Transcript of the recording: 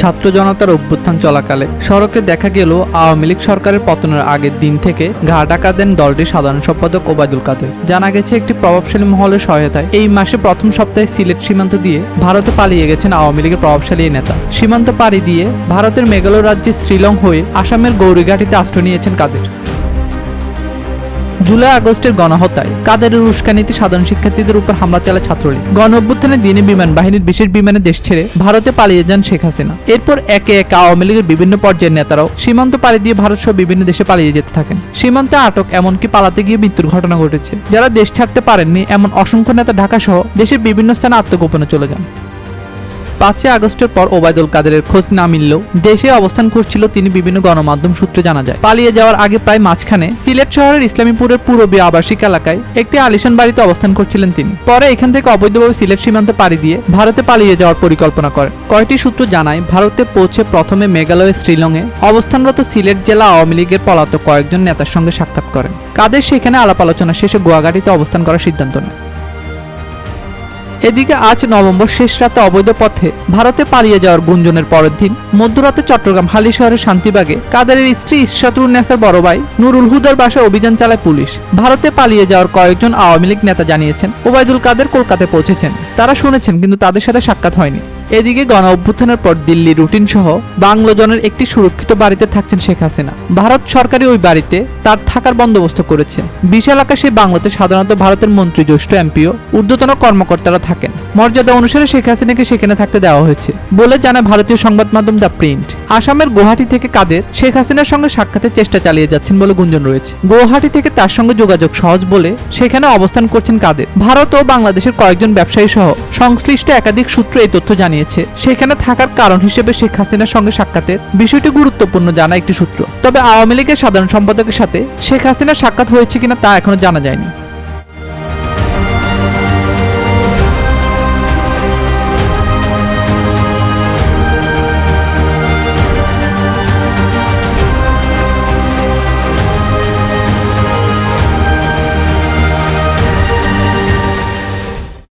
ছাত্র জনতার অভ্যুত্থান চলাকালে সড়কে দেখা গেল আওয়ামী লীগ সরকারের পতনের আগের দিন থেকে ঘা ডাকা দেন দলটির সাধারণ সম্পাদক ওবায়দুল কাদের। জানা গেছে, একটি প্রভাবশালী মহলের সহায়তায় এই মাসে প্রথম সপ্তাহে সিলেট সীমান্ত দিয়ে ভারতে পালিয়ে গেছেন আওয়ামী লীগের প্রভাবশালী নেতা। সীমান্ত পাড়ি দিয়ে ভারতের মেঘালয় রাজ্যে শ্রীলং হয়ে আসামের গৌরীঘাটিতে আশ্রয় নিয়েছেন কাদের। জুলাই আগস্টের গণহত্যায় কাদেরের উস্কানিতে সাধারণ শিক্ষার্থীদের উপর হামলা চালায় ছাত্রলীগ। গণ অভ্যুত্থানের দিনে বিমান বাহিনীর বিশেষ বিমানে দেশ ছেড়ে ভারতে পালিয়ে যান শেখ হাসিনা। এরপর একে একে আওয়ামী লীগের বিভিন্ন পর্যায়ের নেতারাও সীমান্ত পাড়ি দিয়ে ভারত সহ বিভিন্ন দেশে পালিয়ে যেতে থাকেন। সীমান্তে আটক এমনকি পালাতে গিয়ে মৃত্যুর ঘটনা ঘটেছে। যারা দেশ ছাড়তে পারেননি, এমন অসংখ্য নেতা ঢাকা সহ দেশের বিভিন্ন স্থানে আত্মগোপনে চলে যান। পাঁচই আগস্টের পর ওবায়দুল কাদেরের খোঁজ না মিললেও দেশে অবস্থান করছিল তিনি বিভিন্ন গণমাধ্যম সূত্রে জানা যায়। পালিয়ে যাওয়ার আগে প্রায় মাঝখানে সিলেট শহরের ইসলামীপুরের পূরবী আবাসিক এলাকায় একটি আলিশান বাড়িতে অবস্থান করছিলেন তিনি। পরে এখান থেকে অবৈধভাবে সিলেট সীমান্ত পাড়ি দিয়ে ভারতে পালিয়ে যাওয়ার পরিকল্পনা করেন। কয়েকটি সূত্র জানায়, ভারতে পৌঁছে প্রথমে মেঘালয়ের শ্রীলংয়ে অবস্থানরত সিলেট জেলা আওয়ামী লীগের পলাতক কয়েকজন নেতার সঙ্গে সাক্ষাৎ করেন। কাদের সেখানে আলাপ আলোচনা শেষে গুয়াঘাটিতে অবস্থান করার সিদ্ধান্ত নেয় এদিকে আজ নভেম্বর শেষ রাতে অবৈধ পথে ভারতে পালিয়ে যাওয়ার গুঞ্জনের পরের দিন মধ্যরাতে চট্টগ্রাম হালি শহরের শান্তিবাগে কাদেরের স্ত্রী ইশরাতুল নেসার বড় ভাই নুরুল হুদার বাসায় অভিযান চালায় পুলিশ। ভারতে পালিয়ে যাওয়ার কয়েকজন আওয়ামী লীগ নেতা জানিয়েছেন, ওবায়দুল কাদের কলকাতায় পৌঁছেছেন। তারা শুনেছেন, কিন্তু তাদের সাথে সাক্ষাৎ হয়নি। এদিকে গণ অভ্যুত্থানের পর দিল্লি রুটিন সহ বাংলোজনের একটি সুরক্ষিত বাড়িতে থাকছেন শেখ হাসিনা। ভারত সরকারি ওই বাড়িতে তার থাকার বন্দোবস্ত করেছে। বিশাল আকাশে বাংলাতে সাধারণত ভারতের মন্ত্রী, জ্যেষ্ঠ এমপিও, ঊর্ধ্বতন কর্মকর্তারা থাকেন। মর্যাদা অনুসারে শেখ হাসিনাকে সেখানে থাকতে দেওয়া হয়েছে বলে জানায় ভারতীয় সংবাদ মাধ্যম দ্য প্রিন্ট। আসামের গুয়াহাটি থেকে কাদের শেখ হাসিনার সঙ্গে সাক্ষাতের চেষ্টা চালিয়ে যাচ্ছেন বলে গুঞ্জন রয়েছে। গুয়াহাটি থেকে তার সঙ্গে যোগাযোগ সহজ বলে সেখানে অবস্থান করছেন কাদের। ভারত ও বাংলাদেশের কয়েকজন ব্যবসায়ী সহ সংশ্লিষ্ট একাধিক সূত্র এই তথ্য জানিয়েছে। সেখানে থাকার কারণ হিসেবে শেখ হাসিনার সঙ্গে সাক্ষাতের বিষয়টি গুরুত্বপূর্ণ জানা একটি সূত্র। তবে আওয়ামী লীগের সাধারণ সম্পাদকের সাথে শেখ হাসিনার সাক্ষাৎ হয়েছে কিনা তা এখনও জানা যায়নি।